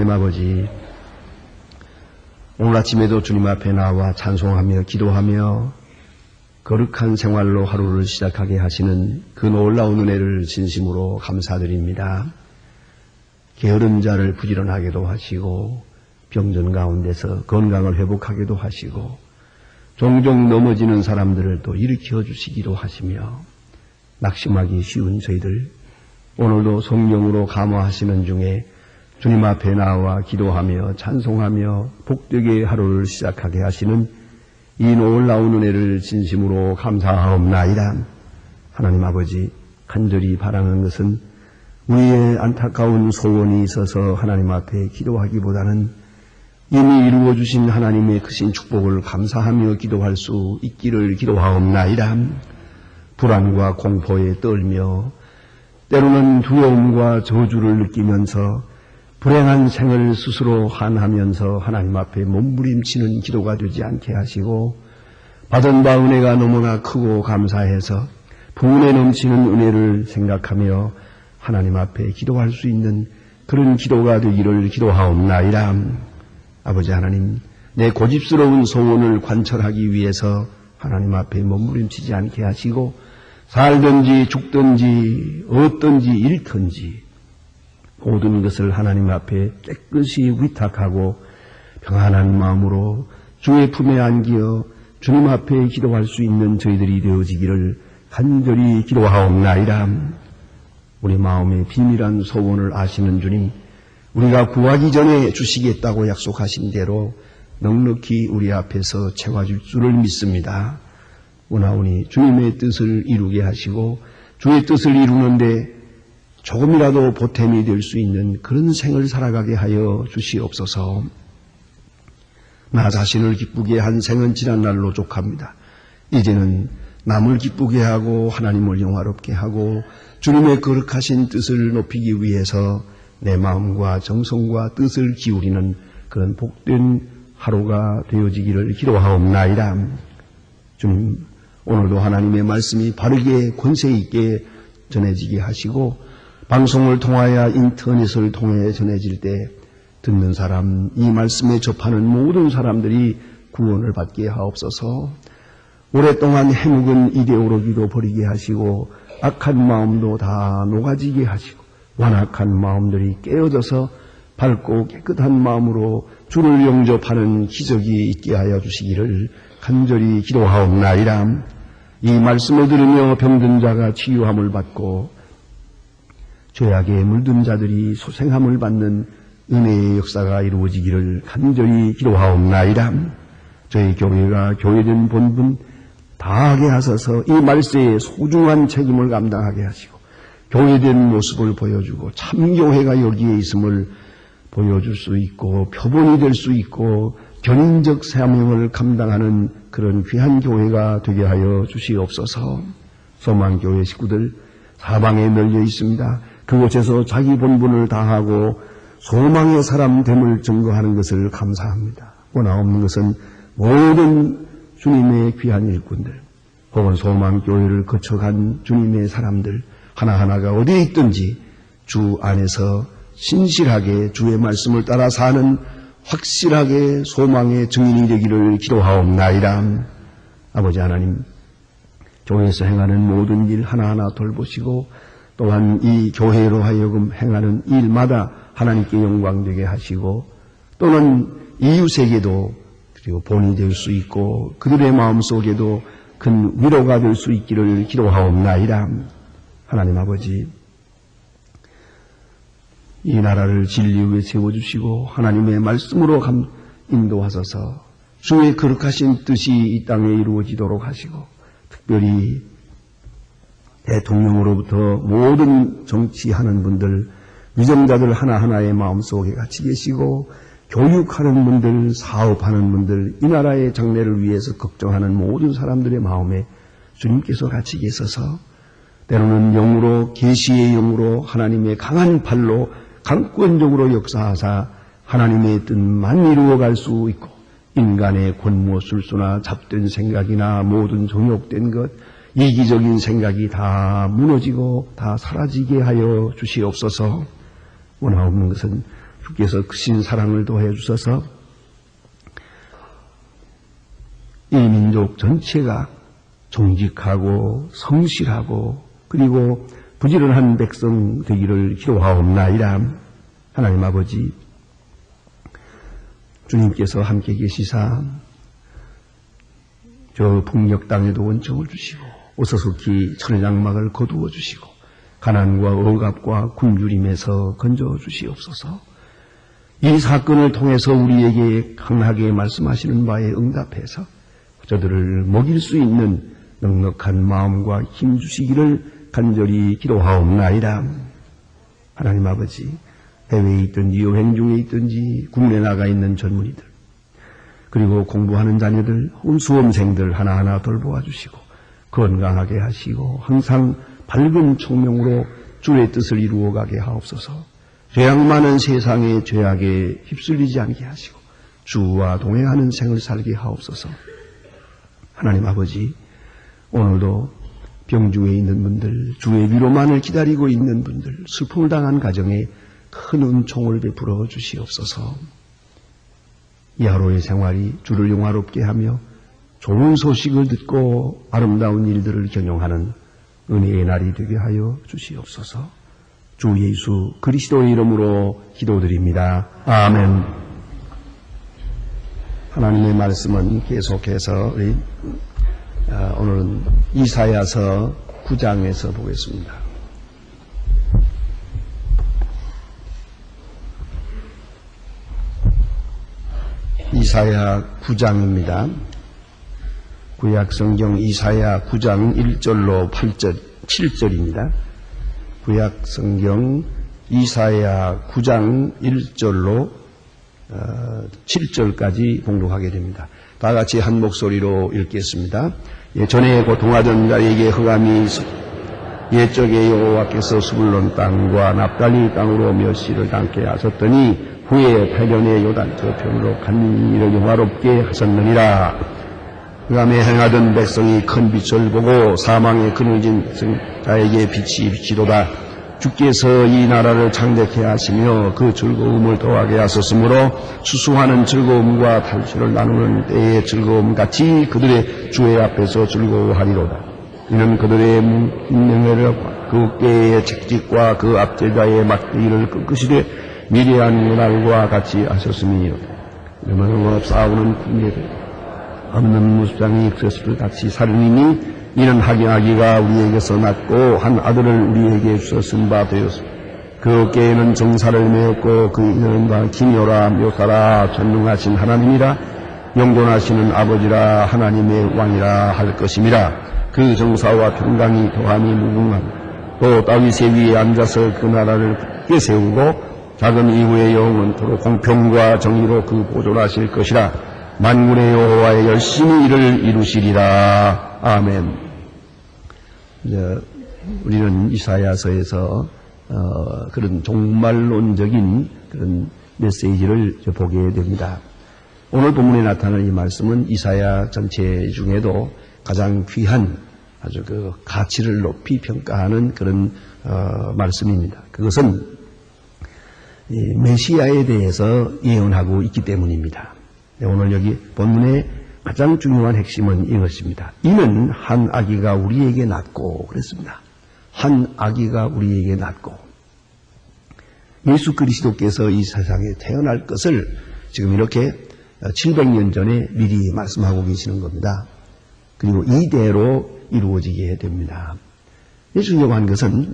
하나님 아버지, 오늘 아침에도 주님 앞에 나와 찬송하며 기도하며 거룩한 생활로 하루를 시작하게 하시는 그 놀라운 은혜를 진심으로 감사드립니다. 게으른 자를 부지런하게도 하시고 병든 가운데서 건강을 회복하게도 하시고 종종 넘어지는 사람들을 또 일으켜 주시기도 하시며 낙심하기 쉬운 저희들 오늘도 성령으로 감화하시는 중에 주님 앞에 나와 기도하며 찬송하며 복되게 하루를 시작하게 하시는 이 놀라운 은혜를 진심으로 감사하옵나이다. 하나님 아버지 간절히 바라는 것은 우리의 안타까운 소원이 있어서 하나님 앞에 기도하기보다는 이미 이루어 주신 하나님의 크신 축복을 감사하며 기도할 수 있기를 기도하옵나이다. 불안과 공포에 떨며 때로는 두려움과 저주를 느끼면서 불행한 생을 스스로 한하면서 하나님 앞에 몸부림치는 기도가 되지 않게 하시고 받은 바 은혜가 너무나 크고 감사해서 부은에 넘치는 은혜를 생각하며 하나님 앞에 기도할 수 있는 그런 기도가 되기를 기도하옵나이다. 아버지 하나님, 내 고집스러운 소원을 관철하기 위해서 하나님 앞에 몸부림치지 않게 하시고 살든지 죽든지 얻든지 잃든지 모든 것을 하나님 앞에 깨끗이 위탁하고 평안한 마음으로 주의 품에 안기어 주님 앞에 기도할 수 있는 저희들이 되어지기를 간절히 기도하옵나이다. 우리 마음의 비밀한 소원을 아시는 주님, 우리가 구하기 전에 주시겠다고 약속하신 대로 넉넉히 우리 앞에서 채워줄 줄을 믿습니다. 원하오니 주님의 뜻을 이루게 하시고 주의 뜻을 이루는데 조금이라도 보탬이 될 수 있는 그런 생을 살아가게 하여 주시옵소서. 나 자신을 기쁘게 한 생은 지난 날로 족합니다. 이제는 남을 기쁘게 하고 하나님을 영화롭게 하고 주님의 거룩하신 뜻을 높이기 위해서 내 마음과 정성과 뜻을 기울이는 그런 복된 하루가 되어지기를 기도하옵나이다. 주님, 오늘도 하나님의 말씀이 바르게 권세 있게 전해지게 하시고 방송을 통하여 인터넷을 통해 전해질 때 듣는 사람, 이 말씀에 접하는 모든 사람들이 구원을 받게 하옵소서. 오랫동안 해묵은 이데올로기도 버리게 하시고 악한 마음도 다 녹아지게 하시고 완악한 마음들이 깨어져서 밝고 깨끗한 마음으로 주를 영접하는 기적이 있게 하여 주시기를 간절히 기도하옵나이다. 이 말씀을 들으며 병든 자가 치유함을 받고 죄악에 물든 자들이 소생함을 받는 은혜의 역사가 이루어지기를 간절히 기도하옵나이다. 저희 교회가 교회된 본분 다하게 하셔서 이 말세에 소중한 책임을 감당하게 하시고 교회된 모습을 보여주고 참 교회가 여기에 있음을 보여줄 수 있고 표본이 될 수 있고 견인적 사명을 감당하는 그런 귀한 교회가 되게 하여 주시옵소서. 소망교회 식구들 사방에 널려 있습니다. 그곳에서 자기 본분을 다하고 소망의 사람 됨을 증거하는 것을 감사합니다. 원하없는 것은 모든 주님의 귀한 일꾼들, 혹은 소망교회를 거쳐간 주님의 사람들, 하나하나가 어디에 있든지 주 안에서 신실하게 주의 말씀을 따라 사는 확실하게 소망의 증인이 되기를 기도하옵나이다. 아버지 하나님, 교회에서 행하는 모든 일 하나하나 돌보시고 또한 이 교회로 하여금 행하는 일마다 하나님께 영광되게 하시고 또는 이웃에게도 그리고 본이 될 수 있고 그들의 마음속에도 큰 위로가 될 수 있기를 기도하옵나이다. 하나님 아버지 이 나라를 진리 위에 세워주시고 하나님의 말씀으로 인도하소서 주의 거룩하신 뜻이 이 땅에 이루어지도록 하시고 특별히 대통령으로부터 모든 정치하는 분들 위정자들 하나하나의 마음속에 같이 계시고 교육하는 분들, 사업하는 분들, 이 나라의 장래를 위해서 걱정하는 모든 사람들의 마음에 주님께서 같이 계셔서 때로는 영으로 계시의 영으로 하나님의 강한 팔로 강권적으로 역사하사 하나님의 뜻만 이루어갈 수 있고 인간의 권모 술수나 잡된 생각이나 모든 정욕된 것 이기적인 생각이 다 무너지고 다 사라지게 하여 주시옵소서 원하옵는 것은 주께서 크신 사랑을 도해 주셔서 이 민족 전체가 정직하고 성실하고 그리고 부지런한 백성 되기를 기도하옵나이다. 하나님 아버지 주님께서 함께 계시사 저 북녘 땅에도 원청을 주시고 오서속히 천장막을 거두어 주시고 가난과 억압과 굶주림에서 건져 주시옵소서. 이 사건을 통해서 우리에게 강하게 말씀하시는 바에 응답해서 저들을 먹일 수 있는 넉넉한 마음과 힘 주시기를 간절히 기도하옵나이다. 하나님 아버지, 해외에 있든지 여행 중에 있든지 국내 나가 있는 젊은이들 그리고 공부하는 자녀들, 혹은 수험생들 하나하나 돌보아 주시고 건강하게 하시고 항상 밝은 총명으로 주의 뜻을 이루어가게 하옵소서. 죄악 많은 세상의 죄악에 휩쓸리지 않게 하시고 주와 동행하는 생을 살게 하옵소서. 하나님 아버지, 오늘도 병중에 있는 분들, 주의 위로만을 기다리고 있는 분들, 슬픔을 당한 가정에 큰 은총을 베풀어 주시옵소서. 이 하루의 생활이 주를 영화롭게 하며 좋은 소식을 듣고 아름다운 일들을 경영하는 은혜의 날이 되게 하여 주시옵소서. 주 예수 그리스도의 이름으로 기도드립니다. 아멘. 하나님의 말씀은 계속해서 우리 어, 오늘은 이사야서 9장에서 보겠습니다. 이사야 9장입니다. 구약 성경 이사야 9장 1절로 8절, 7절입니다. 구약 성경 이사야 9장 1절로 7절까지 봉독하게 됩니다. 다 같이 한 목소리로 읽겠습니다. 예, 전에 고통하던 자에게 흑암이 있어 옛적에 여호와께서 수불론 땅과 납달리 땅으로 몇 시를 당케 하셨더니 후에 패련의 요단 저편으로 간 일을 영화롭게 하셨느니라. 흑암에 행하던 백성이 큰 빛을 보고 사망에 그늘진 자에게 빛이 비치도다. 주께서 이 나라를 창대케 하시며 그 즐거움을 더하게 하셨으므로 수수하는 즐거움과 탈취를 나누는 때의 즐거움 같이 그들의 주의 앞에서 즐거워하리로다. 이는 그들의 인명회를 그 때의 책직과 그 앞제자의 막대기를 끄끄시되 미래한 날과 같이 하셨음이니로다. 이러면 싸우는 군대들 없는 무장이 그리스도를 같이 살으니 이는 하기하기가 우리에게서 났고 한 아들을 우리에게 주셨은 바 되었습니다. 그 어깨에는 정사를 메었고 그 이름과 기묘라 묘사라 전능하신 하나님이라 영존하시는 아버지라 하나님의 왕이라 할 것임이라. 그 정사와 평강이 더함이 무궁함 또 다윗의 위에 앉아서 그 나라를 굳게 세우고 작은 이후의 영원토록 공평과 정의로 그 보존하실 것이라 만군의 여호와의 열심히 이를 이루시리라. 아멘. 이제 우리는 이사야서에서 어, 그런 종말론적인 그런 메시지를 보게 됩니다. 오늘 본문에 나타나는 이 말씀은 이사야 전체 중에도 가장 귀한 아주 그 가치를 높이 평가하는 그런 어, 말씀입니다. 그것은 메시아에 대해서 예언하고 있기 때문입니다. 네, 오늘 여기 본문의 가장 중요한 핵심은 이것입니다. 이는 한 아기가 우리에게 낳고 그랬습니다. 한 아기가 우리에게 낳고 예수 그리스도께서 이 세상에 태어날 것을 지금 이렇게 700년 전에 미리 말씀하고 계시는 겁니다. 그리고 이대로 이루어지게 됩니다. 중요한 것은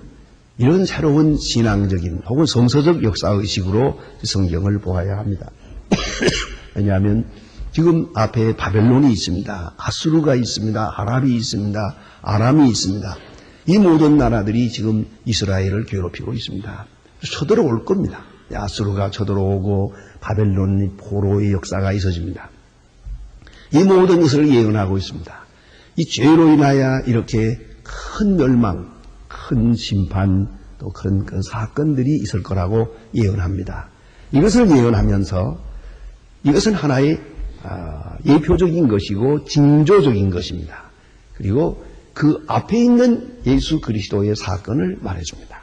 이런 새로운 신앙적인 혹은 성서적 역사의식으로 성경을 보아야 합니다. 왜냐하면 지금 앞에 바벨론이 있습니다. 아수르가 있습니다. 아랍이 있습니다. 아람이 있습니다. 이 모든 나라들이 지금 이스라엘을 괴롭히고 있습니다. 쳐들어올 겁니다. 아수르가 쳐들어오고 바벨론이 포로의 역사가 있어집니다. 이 모든 것을 예언하고 있습니다. 이 죄로 인하여 이렇게 큰 멸망, 큰 심판, 또 그런, 사건들이 있을 거라고 예언합니다. 이것을 예언하면서 이것은 하나의 아, 예표적인 것이고 징조적인 것입니다. 그리고 그 앞에 있는 예수 그리스도의 사건을 말해줍니다.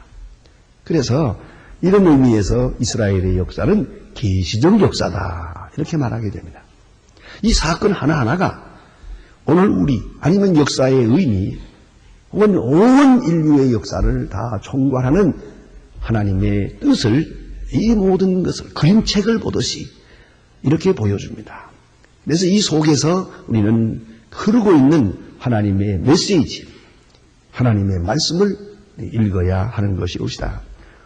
그래서 이런 의미에서 이스라엘의 역사는 계시적 역사다. 이렇게 말하게 됩니다. 이 사건 하나하나가 오늘 우리 아니면 역사의 의미 혹은 온 인류의 역사를 다 총괄하는 하나님의 뜻을 이 모든 것을 그림책을 보듯이 이렇게 보여줍니다. 그래서 이 속에서 우리는 흐르고 있는 하나님의 메시지, 하나님의 말씀을 읽어야 하는 것이 옵시다.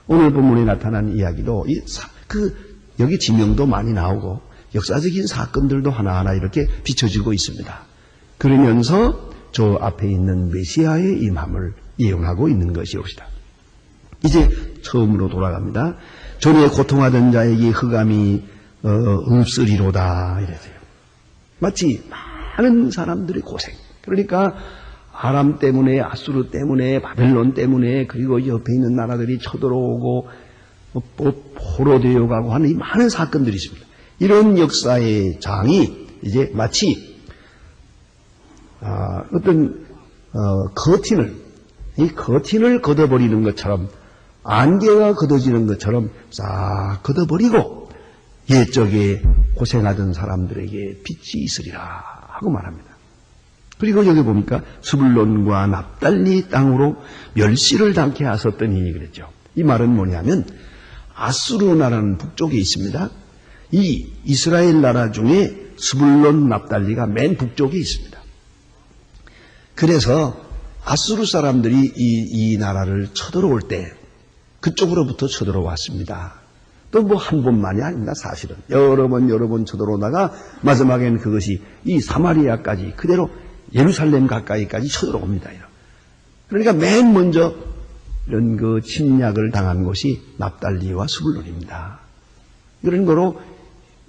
오늘 본문에 나타난 이야기도 이 사- 그 여기 지명도 많이 나오고 역사적인 사건들도 하나하나 이렇게 비춰지고 있습니다. 그러면서 저 앞에 있는 메시아의 임함을 예언하고 있는 것이옵시다. 이제 처음으로 돌아갑니다. 전에 고통하던 자에게 흑암이 어, 없으리로다 이래서요. 마치 많은 사람들의 고생. 그러니까 아람 때문에 아수르 때문에 바벨론 때문에 그리고 옆에 있는 나라들이 쳐들어오고 뭐, 뭐 포로되어 가고 하는 이 많은 사건들이 있습니다. 이런 역사의 장이 이제 마치 아, 어떤 어, 커튼을 이 커튼을 걷어버리는 것처럼 안개가 걷어지는 것처럼 싹 걷어버리고 옛적에 고생하던 사람들에게 빛이 있으리라 하고 말합니다. 그리고 여기 보니까 수불론과 납달리 땅으로 멸시를 당케 하셨더니 그랬죠. 이 말은 뭐냐면 아수르 나라는 북쪽에 있습니다. 이 이스라엘 나라 중에 수불론 납달리가 맨 북쪽에 있습니다. 그래서 아수르 사람들이 이, 이 나라를 쳐들어올 때 그쪽으로부터 쳐들어왔습니다. 또 뭐 한 번만이 아닙니다, 사실은. 여러 번, 여러 번 쳐들어오다가 마지막에는 그것이 이 사마리아까지 그대로 예루살렘 가까이까지 쳐들어옵니다. 이런. 그러니까 맨 먼저 이런 그 침략을 당한 곳이 납달리와 수불론입니다. 그런 거로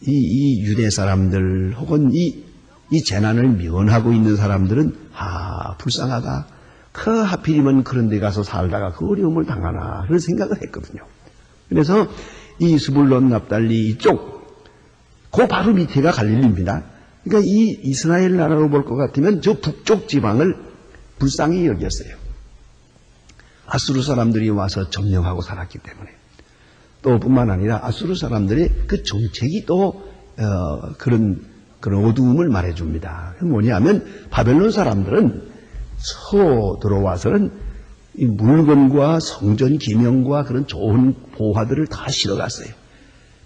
이, 이 유대 사람들 혹은 이, 이 재난을 면하고 있는 사람들은 아 불쌍하다. 그 하필이면 그런 데 가서 살다가 그 어려움을 당하나 그런 생각을 했거든요. 그래서 이 스불론 납달리 이쪽 그 바로 밑에가 갈릴리입니다. 그러니까 이 이스라엘 나라로 볼 것 같으면 저 북쪽 지방을 불쌍히 여겼어요. 아수르 사람들이 와서 점령하고 살았기 때문에 또 뿐만 아니라 아수르 사람들의 그 정책이 또 어, 그런 그런 어두움을 말해줍니다. 그 뭐냐면 바벨론 사람들은 서 들어와서는 이 물건과 성전 기명과 그런 좋은 보화들을 다 실어갔어요.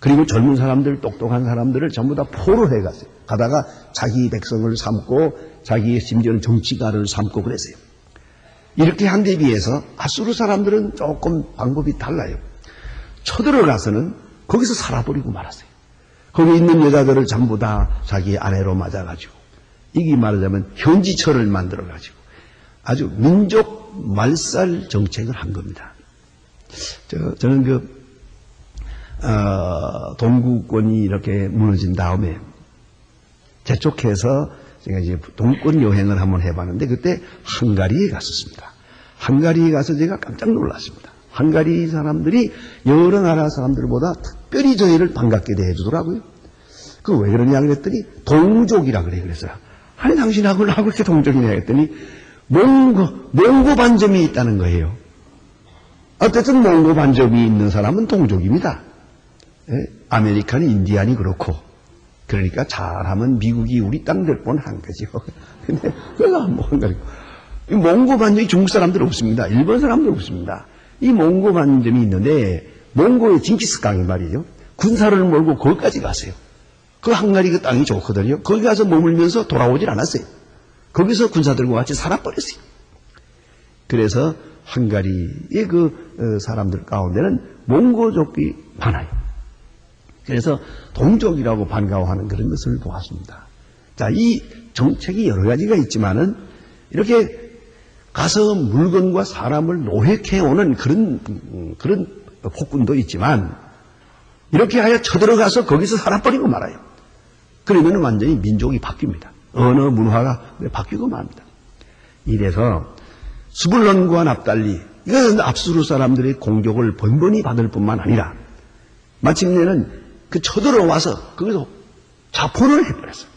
그리고 젊은 사람들, 똑똑한 사람들을 전부 다 포로 해 갔어요. 가다가 자기 백성을 삼고 자기 심지어는 정치가를 삼고 그랬어요. 이렇게 한 데 비해서 아수르 사람들은 조금 방법이 달라요. 쳐들어가서는 거기서 살아버리고 말았어요. 거기 있는 여자들을 전부 다 자기 아내로 맞아가지고 이게 말하자면 현지처를 만들어가지고 아주 민족 말살 정책을 한 겁니다. 저, 저는 그, 어, 동구권이 이렇게 무너진 다음에 재촉해서 제가 이제 동권 여행을 한번 해봤는데 그때 헝가리에 갔었습니다. 헝가리에 가서 제가 깜짝 놀랐습니다. 헝가리 사람들이 여러 나라 사람들보다 특별히 저희를 반갑게 대해주더라고요. 그 왜 그러냐 그랬더니 동족이라 그래 그래서 아니 당신하고 나하고 이렇게 동족이냐 했더니 몽고 몽고 반점이 있다는 거예요. 어쨌든 몽고 반점이 있는 사람은 동족입니다. 예? 아메리칸 인디안이 그렇고 그러니까 잘하면 미국이 우리 땅 될 뻔한 거죠. 근데 그가 뭐 헝가리 이 몽고 반점이 중국 사람들 없습니다. 일본 사람들 없습니다. 이 몽고 반점이 있는데 몽고의 징기스강이 말이죠. 군사를 몰고 거기까지 갔어요. 그 헝가리 그 땅이 좋거든요. 거기 가서 머물면서 돌아오질 않았어요. 거기서 군사들과 같이 살아버렸어요. 그래서 헝가리의 그 어, 사람들 가운데는 몽고족이 많아요. 그래서 동족이라고 반가워하는 그런 것을 보았습니다. 자, 이 정책이 여러 가지가 있지만은 이렇게 가서 물건과 사람을 노획해 오는 그런, 음, 그런 폭군도 있지만 이렇게 하여 쳐들어가서 거기서 살아버리고 말아요. 그러면 완전히 민족이 바뀝니다. 언어 문화가 바뀌고 맙니다. 이래서 수불론과 납달리 이건 압수르 사람들의 공격을 번번이 받을 뿐만 아니라 마침내는 그 쳐들어와서 거기서 자포를 해버렸어요.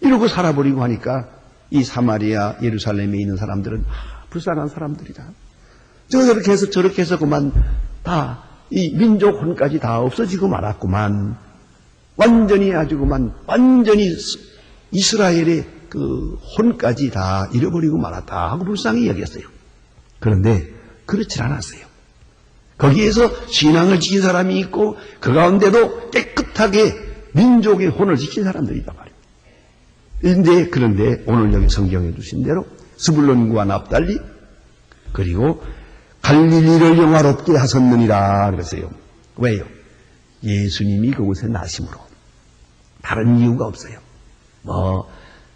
이러고 살아버리고 하니까 이 사마리아 예루살렘에 있는 사람들은 아, 불쌍한 사람들이다. 저렇게 해서 저렇게 해서 그만 다 이 민족 혼까지 다 없어지고 말았구만. 완전히 아주 그만, 완전히 이스라엘의 그 혼까지 다 잃어버리고 말았다 하고 불쌍히 여겼어요. 그런데 그렇지 않았어요. 거기에서 신앙을 지킨 사람이 있고 그 가운데도 깨끗하게 민족의 혼을 지킨 사람들이 있단 말이에요. 그런데 그런데 오늘 여기 성경에 주신 대로 스불론과 납달리 그리고 갈릴리를 영화롭게 하셨느니라 그랬어요. 왜요? 예수님이 그곳에 나심으로 다른 이유가 없어요. 뭐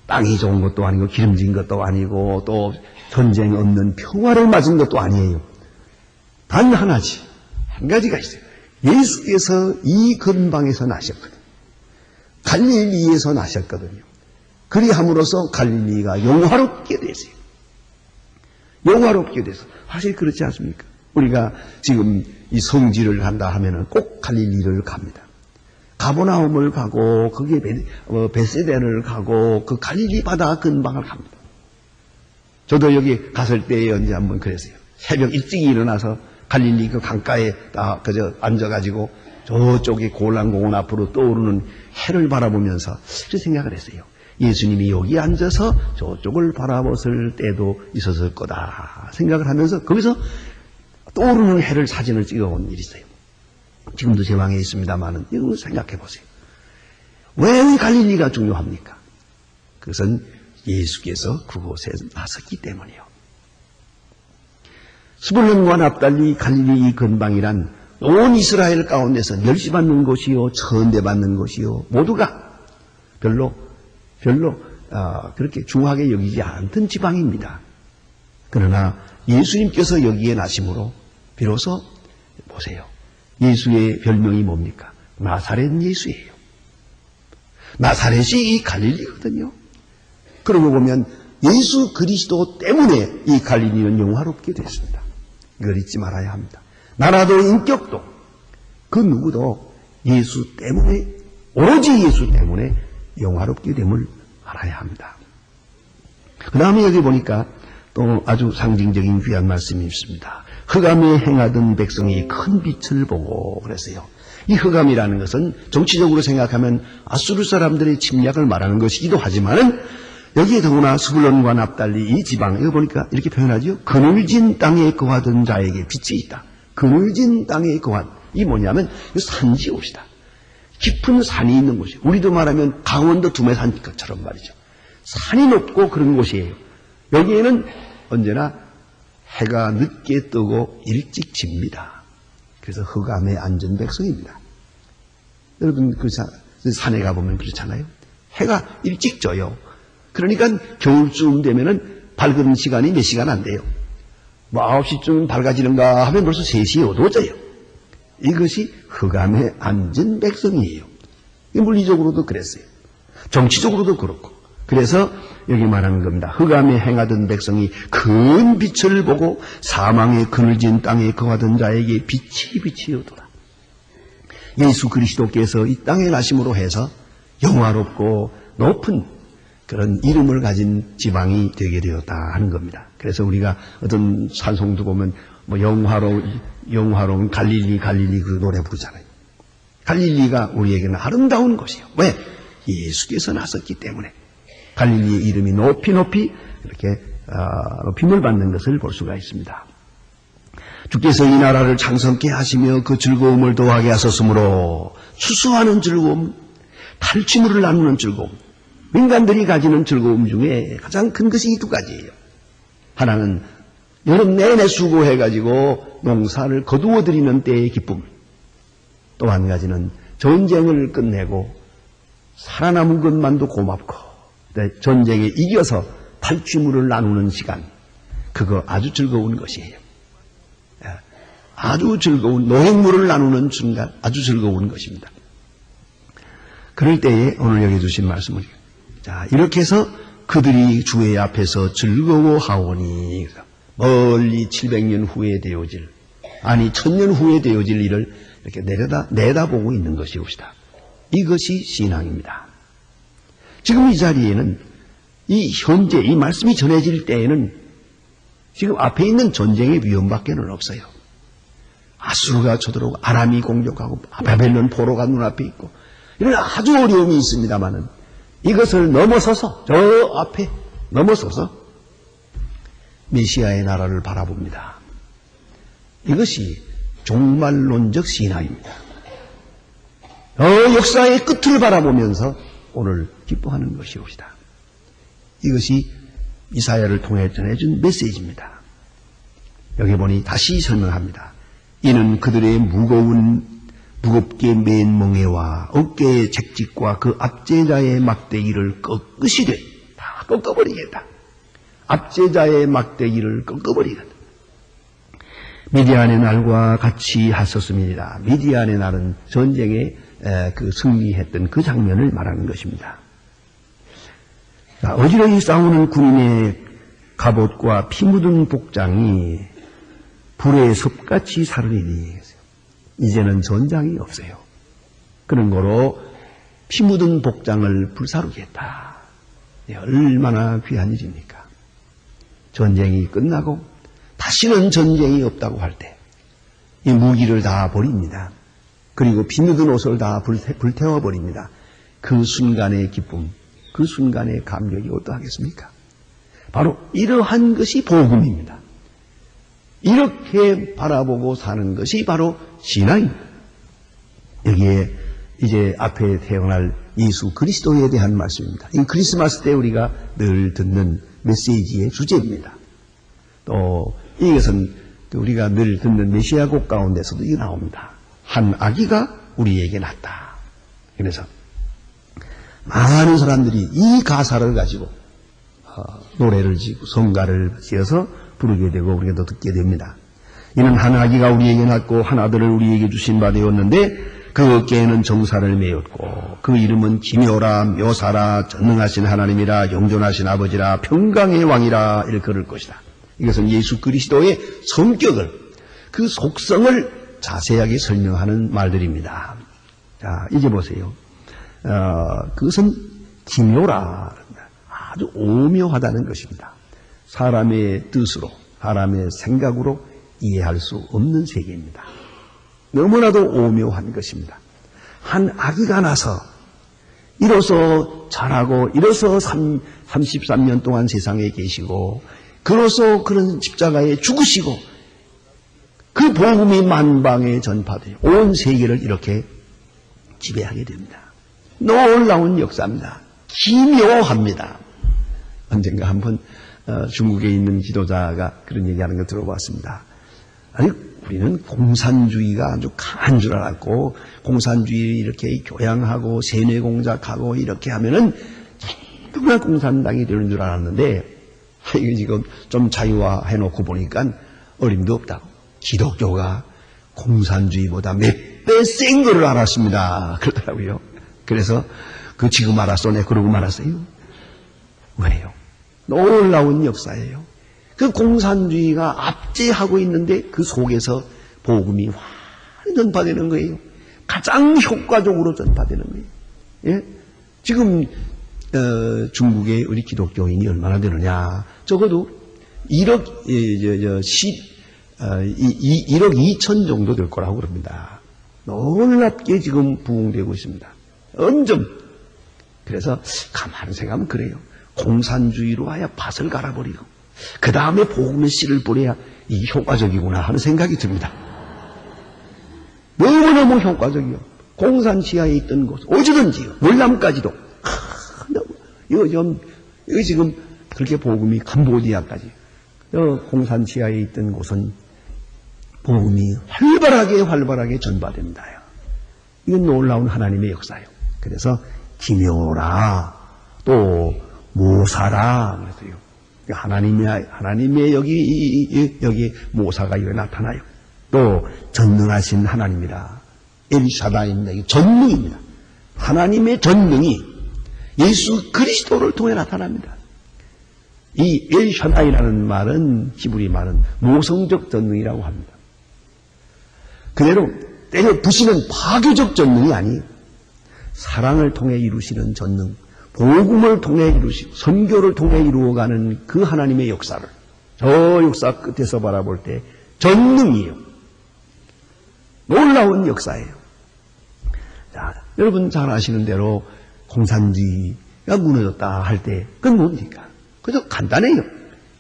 땅이 좋은 것도 아니고 기름진 것도 아니고 또 전쟁 없는 평화를 맞은 것도 아니에요. 단 하나지 한 가지가 있어요. 예수께서 이 근방에서 나셨거든요. 갈릴리에서 나셨거든요. 그리함으로써 갈릴리가 영화롭게 됐어요. 영화롭게 돼서 사실 그렇지 않습니까? 우리가 지금 이 성지를 간다 하면은 꼭 갈릴리를 갑니다. 가보나움을 가고 거기에 베, 어, 베세데를 가고 그 갈릴리 바다 근방을 갑니다. 저도 여기 갔을 때 언제 한번 그랬어요. 새벽 일찍 일어나서 갈릴리 그 강가에 딱 그저 앉아가지고 저쪽에 골란공원 앞으로 떠오르는 해를 바라보면서 그 생각을 했어요. 예수님이 여기 앉아서 저쪽을 바라봤을 때도 있었을 거다 생각을 하면서 거기서 떠오르는 해를 사진을 찍어온 일이 있어요. 지금도 제 방에 있습니다만은 이거 생각해 보세요. 왜 갈릴리가 중요합니까? 그것은 예수께서 그곳에 나섰기 때문이요. 스불론과 납달리 갈릴리 근방이란 온 이스라엘 가운데서 멸시받는 곳이요, 천대받는 곳이요, 모두가 별로 별로 어, 그렇게 중하게 여기지 않던 지방입니다. 그러나 예수님께서 여기에 나심으로 비로소 보세요. 예수의 별명이 뭡니까? 나사렛 예수예요. 나사렛이 이 갈릴리거든요. 그러고 보면 예수 그리스도 때문에 이 갈릴리는 영화롭게 됐습니다. 이걸 잊지 말아야 합니다. 나라도 인격도 그 누구도 예수 때문에 오로지 예수 때문에 영화롭게 됨을 알아야 합니다. 그 다음에 여기 보니까 또 아주 상징적인 귀한 말씀이 있습니다. 흑암에 행하던 백성이 큰 빛을 보고 그랬어요. 이 흑암이라는 것은 정치적으로 생각하면 아수르 사람들의 침략을 말하는 것이기도 하지만은 여기에 더구나 스불론과 납달리 이 지방 이거 보니까 이렇게 표현하죠. 그늘진 땅에 거하던 자에게 빛이 있다. 그늘진 땅에 거한 이 뭐냐면 산지 옷이다. 깊은 산이 있는 곳이에요. 우리도 말하면 강원도 두메산 것처럼 말이죠. 산이 높고 그런 곳이에요. 여기에는 언제나 해가 늦게 뜨고 일찍 집니다. 그래서 흑암에 앉은 백성입니다. 여러분 그 산에 가보면 그렇잖아요. 해가 일찍 져요. 그러니까 겨울쯤 되면은 밝은 시간이 몇 시간 안 돼요. 뭐 9시쯤 밝아지는가 하면 벌써 3시에 어두워져요. 이것이 흑암에 앉은 백성이에요. 물리적으로도 그랬어요. 정치적으로도 그렇고. 그래서 여기 말하는 겁니다. 흑암에 행하던 백성이 큰 빛을 보고 사망의 그늘진 땅에 거하던 자에게 빛이 빛이오더라. 예수 그리스도께서 이 땅에 나심으로 해서 영화롭고 높은 그런 이름을 가진 지방이 되게 되었다 하는 겁니다. 그래서 우리가 어떤 찬송도 보면 뭐 영화로 영화로운 갈릴리 갈릴리 그 노래 부르잖아요. 갈릴리가 우리에게는 아름다운 곳이에요. 왜? 예수께서 나섰기 때문에 갈릴리의 이름이 높이 높이 이렇게 어, 높임을 받는 것을 볼 수가 있습니다. 주께서 이 나라를 창성케 하시며 그 즐거움을 더하게 하셨으므로 추수하는 즐거움, 탈취물을 나누는 즐거움, 인간들이 가지는 즐거움 중에 가장 큰 것이 이 두 가지예요. 하나는 여름 내내 수고해가지고 농사를 거두어들이는 때의 기쁨. 또 한 가지는 전쟁을 끝내고 살아남은 것만도 고맙고 전쟁에 이겨서 탈취물을 나누는 시간. 그거 아주 즐거운 것이에요. 예, 아주 즐거운 노획물을 나누는 순간 아주 즐거운 것입니다. 그럴 때에 오늘 여기 주신 말씀을 자 이렇게 해서 그들이 주의 앞에서 즐거워하오니 멀리 700년 후에 되어질 아니 천년 후에 되어질 일을 이렇게 내려다 내다보고 있는 것이옵시다. 이것이 신앙입니다. 지금 이 자리에는 이 현재 이 말씀이 전해질 때에는 지금 앞에 있는 전쟁의 위험밖에는 없어요. 아수르가 쳐들어오고 아람이 공격하고 바벨론 포로가 눈앞에 있고 이런 아주 어려움이 있습니다만은 이것을 넘어서서 저 앞에 넘어서서 메시아의 나라를 바라봅니다. 이것이 종말론적 신앙입니다. 어, 역사의 끝을 바라보면서 오늘 기뻐하는 것이옵시다. 이것이 이사야를 통해 전해준 메시지입니다. 여기 보니 다시 설명합니다. 이는 그들의 무거운 무겁게 맨 멍에와 어깨의 책직과 그 압제자의 막대기를 꺾으시되 다 꺾어버리겠다. 압제자의 막대기를 꺾어버리겠다. 미디안의 날과 같이 하셨습니다. 미디안의 날은 전쟁에 그 승리했던 그 장면을 말하는 것입니다. 자, 어지러이 싸우는 군인의 갑옷과 피 묻은 복장이 불의 섭같이 사르리니 이제는 전장이 없어요. 그런 거로 피 묻은 복장을 불사르겠다. 얼마나 귀한 일입니까? 전쟁이 끝나고 다시는 전쟁이 없다고 할 때 이 무기를 다 버립니다. 그리고 피 묻은 옷을 다 불태워 버립니다. 그 순간의 기쁨, 그 순간의 감격이 어떠하겠습니까? 바로 이러한 것이 복음입니다. 이렇게 바라보고 사는 것이 바로 신앙입니다. 여기에 이제 앞에 태어날 예수 그리스도에 대한 말씀입니다. 이 크리스마스 때 우리가 늘 듣는 메시지의 주제입니다. 또 이것은 우리가 늘 듣는 메시아 곡 가운데서도 이 나옵니다. 한 아기가 우리에게 났다. 그래서 많은 사람들이 이 가사를 가지고 어, 노래를 지고 성가를 지어서 부르게 되고 우리가 또 듣게 됩니다. 이는 한 아기가 우리에게 낳고 한 아들을 우리에게 주신 바 되었는데 그 어깨에는 정사를 메었고 그 이름은 기묘라 묘사라 전능하신 하나님이라 영존하신 아버지라 평강의 왕이라 그럴 것이다. 이것은 예수 그리스도의 성격을 그 속성을 자세하게 설명하는 말들입니다. 자 이제 보세요. 어, 그것은 기묘라 아주 오묘하다는 것입니다. 사람의 뜻으로 사람의 생각으로 이해할 수 없는 세계입니다. 너무나도 오묘한 것입니다. 한 아기가 나서 이로써 자라고 이로써 3, 33년 동안 세상에 계시고 그로써 그런 십자가에 죽으시고 그 복음이 만방에 전파되어 온 세계를 이렇게 지배하게 됩니다. 놀라운 역사입니다. 기묘합니다. 언젠가 한번 어, 중국에 있는 지도자가 그런 얘기하는 걸 들어봤습니다. 아니 우리는 공산주의가 아주 강한 줄 알았고 공산주의 이렇게 교양하고 세뇌 공작하고 이렇게 하면은 정말 공산당이 되는 줄 알았는데 이거 지금 좀 자유화해 놓고 보니까 어림도 없다고 기독교가 공산주의보다 몇 배 센 거를 알았습니다 그러더라고요 그래서 그 지금 알았어 내 그러고 말았어요 왜요? 놀라운 역사예요 그 공산주의가 압제하고 있는데 그 속에서 복음이 환히 전파되는 거예요. 가장 효과적으로 전파되는 거예요. 예? 지금 어, 중국의 우리 기독교인이 얼마나 되느냐? 적어도 1억 예, 저, 저, 10, 어, 2, 1억 2천 정도 될 거라고 그럽니다. 놀랍게 지금 부흥되고 있습니다. 언점. 그래서 가만히 생각하면 그래요. 공산주의로 하여 밭을 갈아버리고 그 다음에 복음의 씨를 뿌려야 이 효과적이구나 하는 생각이 듭니다. 너무너무 효과적이요. 공산 지하에 있던 곳, 어디든지요. 월남까지도. 아, 이거 좀, 이거 지금 그렇게 복음이 캄보디아까지. 공산 지하에 있던 곳은 복음이 활발하게 활발하게 전파됩니다. 이건 놀라운 하나님의 역사예요. 그래서 기묘라, 또 모사라, 그래서요. 하나님의, 하나님의 여기, 여기 모사가 여기 나타나요. 또, 전능하신 하나님이라. 엘샤다입니다. 전능입니다. 하나님의 전능이 예수 그리스도를 통해 나타납니다. 이 엘샤다이라는 말은, 히브리 말은 모성적 전능이라고 합니다. 그대로 때려 부시는 파괴적 전능이 아니에요. 사랑을 통해 이루시는 전능, 복음을 통해 이루시고 선교를 통해 이루어가는 그 하나님의 역사를 저 역사 끝에서 바라볼 때 전능이요. 놀라운 역사예요. 자, 여러분 잘 아시는 대로 공산주의가 무너졌다 할 때 그건 뭡니까? 그저 간단해요.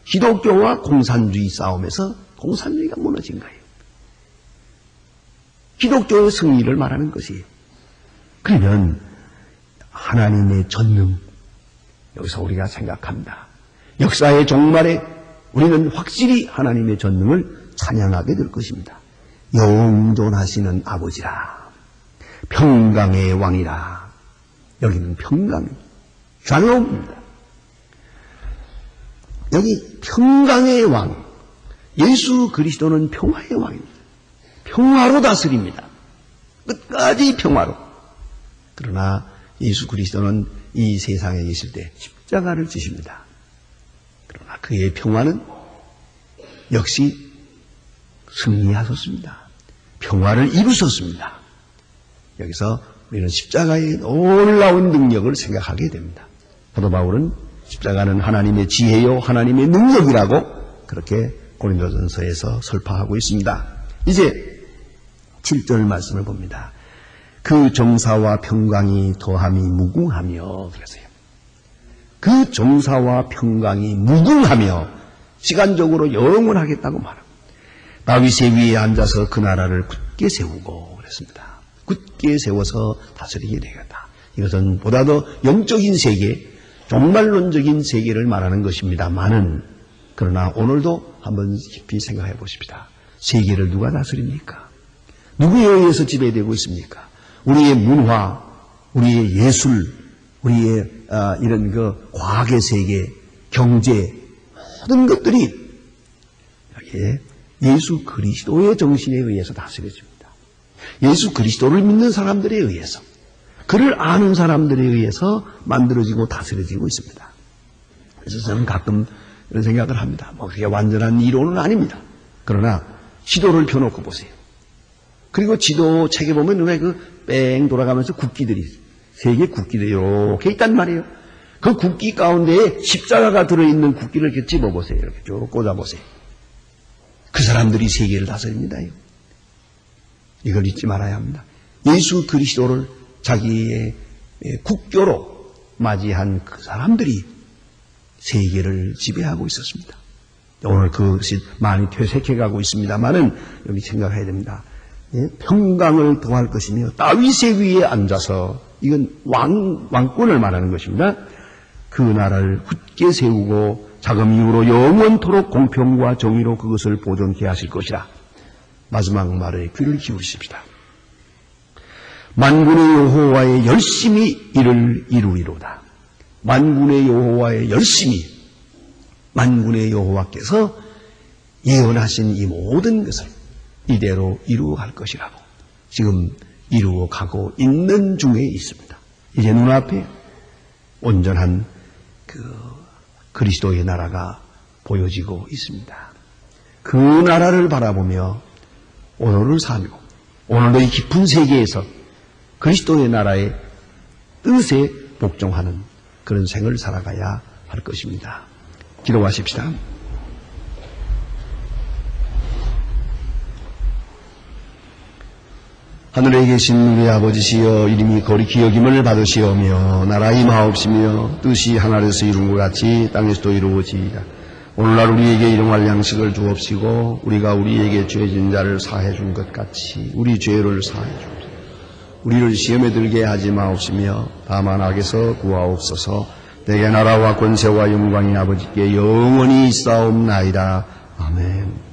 기독교와 공산주의 싸움에서 공산주의가 무너진 거예요. 기독교의 승리를 말하는 것이에요. 그러면 하나님의 전능 여기서 우리가 생각합니다. 역사의 종말에 우리는 확실히 하나님의 전능을 찬양하게 될 것입니다. 영존하시는 아버지라 평강의 왕이라 여기는 평강 샬롬입니다. 여기 평강의 왕 예수 그리스도는 평화의 왕입니다. 평화로 다스립니다. 끝까지 평화로. 그러나 예수 그리스도는 이 세상에 계실 때 십자가를 지십니다. 그러나 그의 평화는 역시 승리하셨습니다. 평화를 이루셨습니다. 여기서 우리는 십자가의 놀라운 능력을 생각하게 됩니다. 사도 바울은 십자가는 하나님의 지혜요 하나님의 능력이라고 그렇게 고린도전서에서 설파하고 있습니다. 이제 7절 말씀을 봅니다. 그 정사와 평강이 더함이 무궁하며 그랬어요. 그 정사와 평강이 무궁하며 시간적으로 영원하겠다고 말합니다. 다윗의 위에 앉아서 그 나라를 굳게 세우고 그랬습니다. 굳게 세워서 다스리게 되겠다. 이것은 보다 더 영적인 세계, 종말론적인 세계를 말하는 것입니다만은 그러나 오늘도 한번 깊이 생각해 보십시다. 세계를 누가 다스립니까? 누구에 의해서 지배되고 있습니까? 우리의 문화, 우리의 예술, 우리의 아, 이런 그 과학의 세계, 경제 모든 것들이 여기에 예수 그리스도의 정신에 의해서 다스려집니다. 예수 그리스도를 믿는 사람들에 의해서 그를 아는 사람들에 의해서 만들어지고 다스려지고 있습니다. 그래서 저는 가끔 이런 생각을 합니다. 뭐 그게 완전한 이론은 아닙니다. 그러나 지도를 펴놓고 보세요. 그리고 지도 책에 보면 왜 그 뺑 돌아가면서 국기들이 세계 국기들이 이렇게 있단 말이에요. 그 국기 가운데에 십자가가 들어있는 국기를 이렇게 집어보세요. 이렇게 쭉 꽂아보세요. 그 사람들이 세계를 다스립니다. 이걸 잊지 말아야 합니다. 예수 그리스도를 자기의 국교로 맞이한 그 사람들이 세계를 지배하고 있었습니다. 오늘 그것이 많이 퇴색해 가고 있습니다만은 여기 생각해야 됩니다. 예, 평강을 더할 것이며 다윗의 위에 앉아서 이건 왕 왕권을 말하는 것입니다. 그 나라를 굳게 세우고 자금 이후로 영원토록 공평과 정의로 그것을 보존케 하실 것이라. 마지막 말에 귀를 기울이십시다. 만군의 여호와의 열심히 이를 이루리로다. 만군의 여호와의 열심히 만군의 여호와께서 예언하신 이 모든 것을 이대로 이루어갈 것이라고 지금 이루어가고 있는 중에 있습니다. 이제 눈앞에 온전한 그 그리스도의 나라가 보여지고 있습니다. 그 나라를 바라보며 오늘을 살고 오늘의 깊은 세계에서 그리스도의 나라의 뜻에 복종하는 그런 생을 살아가야 할 것입니다. 기도하십시다. 하늘에 계신 우리 아버지시여 이름이 거리 기여김을 받으시오며 나라 임하옵시며 뜻이 하늘에서 이룬 것 같이 땅에서도 이루어지이다. 오늘날 우리에게 일용할 양식을 주옵시고 우리가 우리에게 죄진 자를 사해 준 것 같이 우리 죄를 사해 주옵소서. 우리를 시험에 들게 하지 마옵시며 다만 악에서 구하옵소서. 내게 나라와 권세와 영광이 아버지께 영원히 있사옵나이다. 아멘.